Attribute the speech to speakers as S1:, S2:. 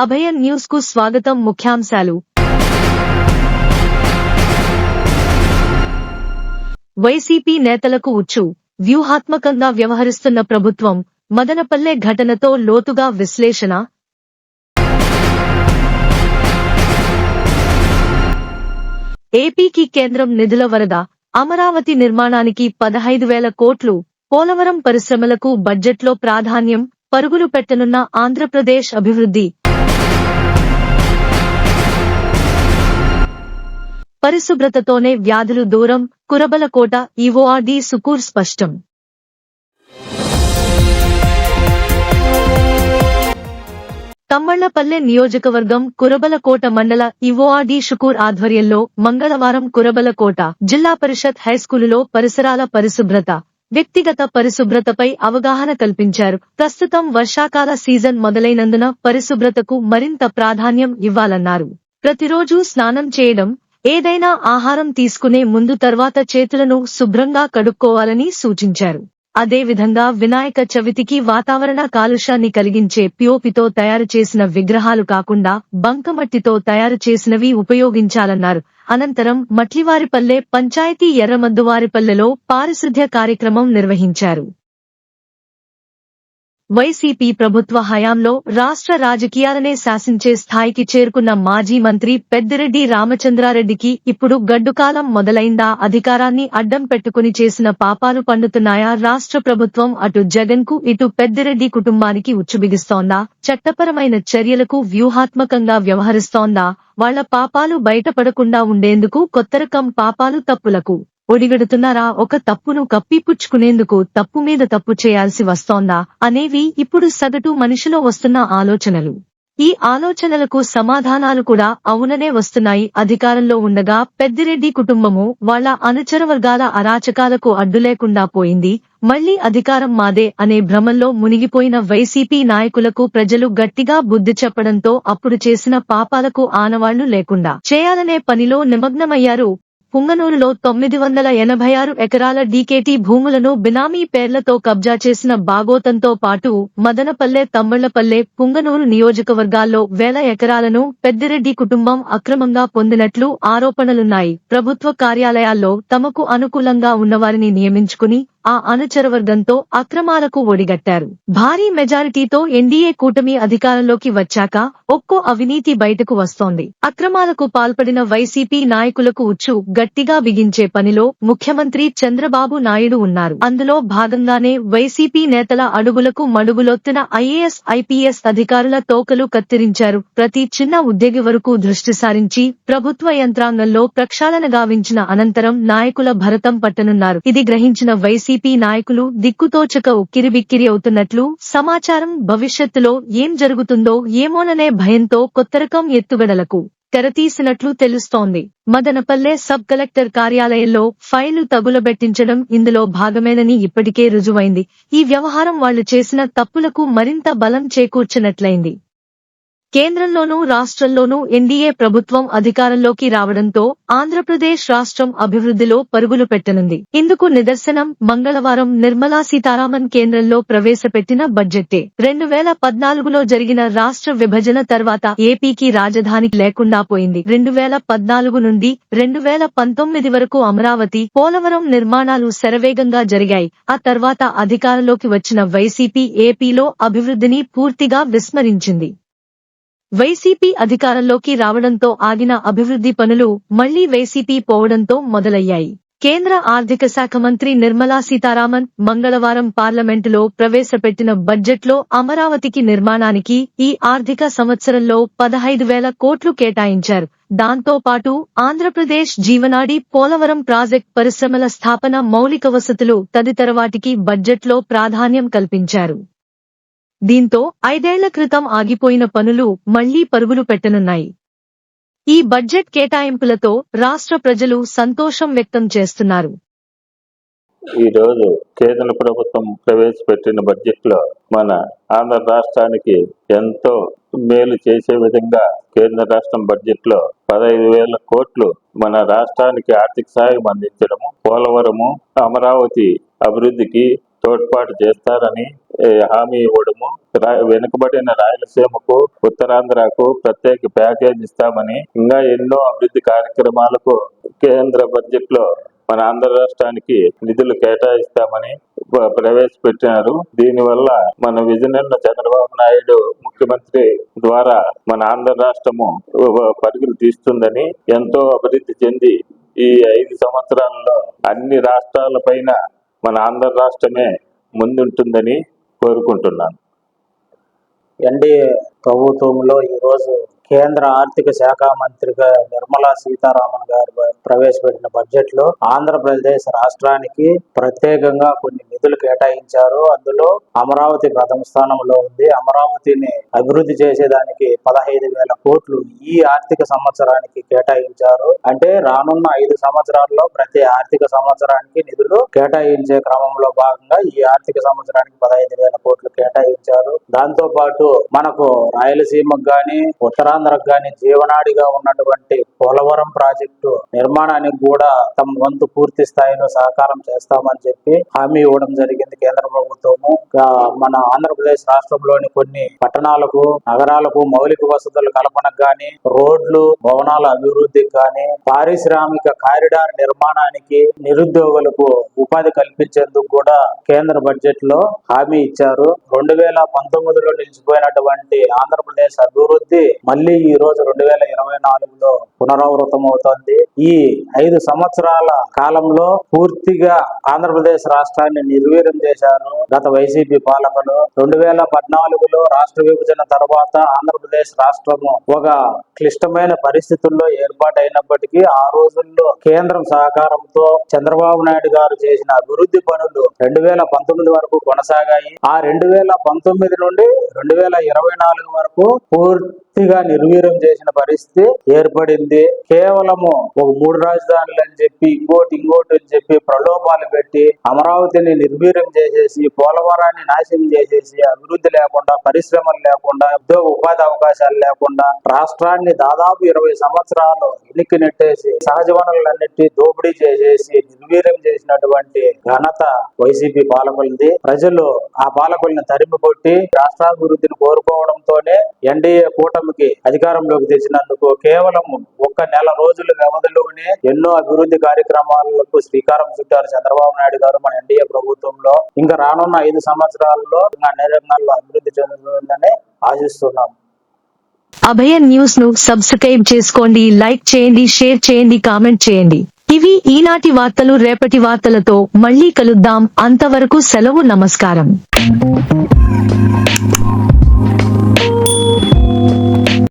S1: అభయన్ న్యూస్కు స్వాగతం ముఖ్యాంశాలు. వైసీపీ నేతలకు ఉచ్చు. వ్యూహాత్మకంగా వ్యవహరిస్తున్న ప్రభుత్వం మదనపల్లె ఘటనతో లోతుగా విశ్లేషణ. ఏపీకి కేంద్రం నిధుల వరద అమరావతి నిర్మాణానికి పదహైదు వేల కోట్లు పోలవరం పరిశ్రమలకు బడ్జెట్లో ప్రాధాన్యం పరుగులు పెట్టనున్న ఆంధ్రప్రదేశ్ అభివృద్ధి. పరిశుభ్రతతోనే వ్యాధులు దూరం కురబలకోట ఈవోఆర్డి సుకూర్ స్పష్టం. తమ్మళ్ళపల్లె నియోజకవర్గం కురబలకోట మండల ఇవోఆర్డి షుకూర్ ఆధ్వర్యంలో మంగళవారం కురబలకోట జిల్లా పరిషత్ హైస్కూలులో పరిసరాల పరిశుభ్రత వ్యక్తిగత పరిశుభ్రతపై అవగాహన కల్పించారు. ప్రస్తుతం వర్షాకాల సీజన్ మొదలైనందున పరిశుభ్రతకు మరింత ప్రాధాన్యం ఇవ్వాలన్నారు. ప్రతిరోజూ స్నానం చేయడం ఏదైనా ఆహారం తీసుకునే ముందు తర్వాత చేతులను శుభ్రంగా కడుక్కోవాలని సూచించారు. అదేవిధంగా వినాయక చవితికి వాతావరణ కాలుష్యాన్ని కలిగించే పిఓపితో తయారు చేసిన విగ్రహాలు కాకుండా బంకమట్టితో తయారు చేసినవి ఉపయోగించాలన్నారు. అనంతరం మట్లివారిపల్లె పంచాయతీ ఎర్రమద్దువారిపల్లెలో పారిశుద్ధ్య కార్యక్రమం నిర్వహించారు. వైసీపీ ప్రభుత్వ హయాంలో రాష్ట్ర రాజకీయాలనే శాసించే స్థాయికి చేరుకున్న మాజీ మంత్రి పెద్దిరెడ్డి రామచంద్రారెడ్డికి ఇప్పుడు గడ్డుకాలం మొదలైందా అధికారాన్ని అడ్డం పెట్టుకుని చేసిన పాపాలు పండుతున్నాయా రాష్ట్ర ప్రభుత్వం అటు జగన్కు ఇటు పెద్దిరెడ్డి కుటుంబానికి ఉచ్చుబిగిస్తోందా? చట్టపరమైన చర్యలకు వ్యూహాత్మకంగా వ్యవహరిస్తోందా? వాళ్ళ పాపాలు బయటపడకుండా ఉండేందుకు కొత్త రకం పాపాలు తప్పులకు ఒడిగడుతున్నారా? ఒక తప్పును కప్పిపుచ్చుకునేందుకు తప్పు మీద తప్పు చేయాల్సి వస్తోందా? అనేవి ఇప్పుడు సగటు మనిషిలో వస్తున్న ఆలోచనలు. ఈ ఆలోచనలకు సమాధానాలు కూడా అవుననే వస్తున్నాయి. అధికారంలో ఉండగా పెద్దిరెడ్డి కుటుంబము వాళ్ళ అనుచర వర్గాల అరాచకాలకు అడ్డులేకుండా పోయింది. మళ్ళీ అధికారం మాదే అనే భ్రమంలో మునిగిపోయిన వైసీపీ నాయకులకు ప్రజలు గట్టిగా బుద్ధి చెప్పడంతో అప్పుడు చేసిన పాపాలకు ఆనవాళ్ళు లేకుండా చేయాలనే పనిలో నిమగ్నమయ్యారు పుంగనూరులో తొమ్మిది వందల ఎనభై ఆరు ఎకరాల డీకేటీ భూములను బినామీ పేర్లతో కబ్జా చేసిన బాగోతంతో పాటు మదనపల్లె తమ్మళ్ళపల్లె పుంగనూరు నియోజకవర్గాల్లో వేల ఎకరాలను పెద్దిరెడ్డి కుటుంబం అక్రమంగా పొందినట్లు ఆరోపణలున్నాయి. ప్రభుత్వ కార్యాలయాల్లో తమకు అనుకూలంగా ఉన్నవారిని నియమించుకుని ఆ అనుచరవర్గంతో అక్రమాలకు ఒడిగట్టారు. భారీ మెజారిటీతో ఎన్డీఏ కూటమి అధికారంలోకి వచ్చాక ఒక్కో అవినీతి బయటకు వస్తోంది. అక్రమాలకు పాల్పడిన వైసీపీ నాయకులకు ఉచ్చు గట్టిగా బిగించే పనిలో ముఖ్యమంత్రి చంద్రబాబు నాయుడు ఉన్నారు. అందులో భాగంగానే వైసీపీ నేతల అడుగులకు మడుగులొత్తిన ఐఏఎస్ ఐపీఎస్ అధికారుల తోకలు కత్తిరించారు. ప్రతి చిన్న ఉద్యోగి వరకు దృష్టి సారించి ప్రభుత్వ యంత్రాంగంలో ప్రక్షాళన గావించిన అనంతరం నాయకుల భరతం పట్టనున్నారు. ఇది గ్రహించిన వైసీపీ నాయకులు దిక్కుతోచక ఉక్కిరిబిక్కిరి అవుతున్నట్లు సమాచారం భవిష్యత్తులో ఏం జరుగుతుందో ఏమోననే భయంతో కొత్త రకం ఎత్తుగడలకు తెరతీసినట్లు తెలుస్తోంది. మదనపల్లె సబ్ కలెక్టర్ కార్యాలయంలో ఫైలు తగులబెట్టించడం ఇందులో భాగమేనని ఇప్పటికే రుజువైంది. ఈ వ్యవహారం వాళ్ళు చేసిన తప్పులకు మరింత బలం చేకూర్చినట్లయింది. కేంద్రంలోనూ రాష్ట్రంలోనూ ఎన్డీఏ ప్రభుత్వం అధికారంలోకి రావడంతో ఆంధ్రప్రదేశ్ రాష్ట్రం అభివృద్ధిలో పరుగులు పెట్టనుంది. ఇందుకు నిదర్శనం మంగళవారం నిర్మలా సీతారామన్ కేంద్రంలో ప్రవేశపెట్టిన బడ్జెట్టే రెండు వేల పద్నాలుగులో జరిగిన రాష్ట్ర విభజన తర్వాత ఏపీకి రాజధాని లేకుండా పోయింది. రెండు వేల పద్నాలుగు నుండి రెండు వేల పంతొమ్మిది వరకు అమరావతి పోలవరం నిర్మాణాలు శరవేగంగా జరిగాయి. ఆ తర్వాత అధికారంలోకి వచ్చిన వైసీపీ ఏపీలో అభివృద్ధిని పూర్తిగా విస్మరించింది. వైసీపీ అధికారంలోకి రావడంతో ఆగిన అభివృద్ధి పనులు మళ్ళీ వైసీపీ పోవడంతో మొదలయ్యాయి. కేంద్ర ఆర్థిక శాఖ మంత్రి నిర్మలా సీతారామన్ మంగళవారం పార్లమెంటులో ప్రవేశపెట్టిన బడ్జెట్లో అమరావతికి నిర్మాణానికి ఈ ఆర్థిక సంవత్సరంలో పదహైదు వేల కోట్లు కేటాయించారు. దాంతో పాటు ఆంధ్రప్రదేశ్ జీవనాడి పోలవరం ప్రాజెక్ట్ పరిశ్రమల స్థాపన మౌలిక వసతులు తదితర వాటికి బడ్జెట్లో ప్రాధాన్యం కల్పించారు. దీంతో ఐదేళ్ళ క్రితం ఆగిపోయిన పనులు మళ్ళీ పరుగులు పెట్టనున్నాయి. ఈ బడ్జెట్ కేటాయింపులతో రాష్ట్ర ప్రజలు సంతోషం వ్యక్తం చేస్తున్నారు.
S2: ఈ రోజు కేంద్ర ప్రభుత్వం ప్రవేశపెట్టిన బడ్జెట్లో మన ఆంధ్ర రాష్ట్రానికి ఎంతో మేలు చేసే విధంగా కేంద్ర రాష్ట్రం బడ్జెట్లో పదహైదు వేల కోట్లు మన రాష్ట్రానికి ఆర్థిక సాయం అందించడము పోలవరము అమరావతి అభివృద్ధికి తోడ్పాటు చేస్తారని హామీ ఇవ్వడము వెనుకబడిన రాయలసీమకు ఉత్తరాంధ్రకు ప్రత్యేక ప్యాకేజ్ ఇస్తామని ఇంకా ఎన్నో అభివృద్ధి కార్యక్రమాలకు కేంద్ర బడ్జెట్లో మన ఆంధ్ర రాష్ట్రానికి నిధులు కేటాయిస్తామని ప్రవేశపెట్టినారు దీనివల్ల మన విజయనగర చంద్రబాబు నాయుడు ముఖ్యమంత్రి ద్వారా మన ఆంధ్ర రాష్ట్రము పరుగులు తీస్తుందని ఎంతో అభివృద్ధి చెంది ఈ ఐదు సంవత్సరాలలో అన్ని రాష్ట్రాల పైన మన ఆంధ్ర రాష్ట్రమే ముందుంటుందని కోరుకుంటున్నాను.
S3: ఎన్డీఏ ప్రభుత్వంలో ఈరోజు కేంద్ర ఆర్థిక శాఖ మంత్రిగా నిర్మలా సీతారామన్ గారు ప్రవేశపెట్టిన బడ్జెట్లో ఆంధ్రప్రదేశ్ రాష్ట్రానికి ప్రత్యేకంగా కొన్ని నిధులు కేటాయించారు. అందులో అమరావతి ప్రథమ స్థానంలో ఉంది. అమరావతిని అభివృద్ధి చేసేదానికి పదహైదు వేల కోట్లు ఈ ఆర్థిక సంవత్సరానికి కేటాయించారు. అంటే రానున్న ఐదు సంవత్సరాల్లో ప్రతి ఆర్థిక సంవత్సరానికి నిధులు కేటాయించే క్రమంలో భాగంగా ఈ ఆర్థిక సంవత్సరానికి పదహైదు వేల కోట్లు కేటాయించారు. దాంతో పాటు మనకు రాయలసీమకు గాని ఉత్తరాంధ్రకు గాని జీవనాడిగా ఉన్నటువంటి పోలవరం ప్రాజెక్టు నిర్మాణానికి కూడా తమ వంతు పూర్తి స్థాయిలో సహకారం చేస్తామని చెప్పి హామీ ఇవ్వడం జరిగింది కేంద్ర ప్రభుత్వము. మన ఆంధ్రప్రదేశ్ రాష్ట్రంలోని కొన్ని పట్టణాలకు నగరాలకు మౌలిక వసతులు కల్పనకు గాని రోడ్లు భవనాల అభివృద్ధికి గాని పారిశ్రామిక కారిడార్ నిర్మాణానికి నిరుద్యోగులకు ఉపాధి కల్పించేందుకు కూడా కేంద్ర బడ్జెట్లో హామీ ఇచ్చారు. రెండు వేల పంతొమ్మిదిలో నిలిచిపోయినటువంటి ఆంధ్రప్రదేశ్ అభివృద్ధి మళ్ళీ ఈ రోజు రెండు వేల ఇరవై నాలుగులో పునరావృతం అవుతోంది. ఈ ఐదు సంవత్సరాల కాలంలో పూర్తిగా ఆంధ్రప్రదేశ్ రాష్ట్రాన్ని నిర్వీర్యం చేశారు గత వైసీపీ పాలకులు. రెండు వేల పద్నాలుగులో రాష్ట్ర విభజన తర్వాత ఆంధ్రప్రదేశ్ రాష్ట్రము ఒక క్లిష్టమైన పరిస్థితుల్లో ఏర్పాటైనప్పటికీ ఆ రోజుల్లో కేంద్రం సహకారంతో చంద్రబాబు నాయుడు గారు చేసిన అభివృద్ధి పనులు రెండు వేల పంతొమ్మిది వరకు కొనసాగాయి. ఆ రెండు వేల పంతొమ్మిది నుండి రెండు వేల ఇరవై నాలుగు వరకు పూర్తిగా నిర్వీర్యం చేసిన పరిస్థితి ఏర్పడింది. కేవలము ఒక మూడు రాజధానులు అని చెప్పి ఇంకోటి ఇంకోటి అని చెప్పి ప్రలోభాలు పెట్టి అమరావతిని నిర్వీర్యం చేసేసి పోలవరాన్ని నాశనం చేసేసి అభివృద్ధి లేకుండా పరిశ్రమలు లేకుండా ఉద్యోగ ఉపాధి అవకాశాలు లేకుండా రాష్ట్రాన్ని దాదాపు ఇరవై సంవత్సరాలు ఎన్నికి నెట్టేసి సహజ వనరులన్నిటి దోపిడీ చేసేసి నిర్వీర్యం చేసినటువంటి ఘనత వైసీపీ పాలకులది. ప్రజలు ఆ పాలకుల్ని తరిమి కొట్టి రాష్ట్రాభివృద్ధిని కోరుకోవడంతోనే ఎన్డీఏ కూటమి కూటమికి అధికారంలోకి తెచ్చినందుకు కేవలం ఒక్క నెల రోజుల వ్యవధిలోనే ఎన్నో అభివృద్ధి కార్యక్రమాలకు శ్రీకారం చుట్టారు చంద్రబాబు నాయుడు గారు మన ఎన్డీఏ ప్రభుత్వంలో. ఇంకా రానున్న ఐదు సంవత్సరాల్లో అన్ని రంగాల్లో అభివృద్ధి చెందుతుందని ఆశిస్తున్నాం.
S1: అభయ న్యూస్ను సబ్స్క్రైబ్ చేసుకోండి లైక్ చేయండి షేర్ చేయండి కామెంట్ చేయండి. ఇవి ఈనాటి వార్తలు రేపటి వార్తలతో మళ్ళీ కలుద్దాం. అంతవరకు సెలవు నమస్కారం.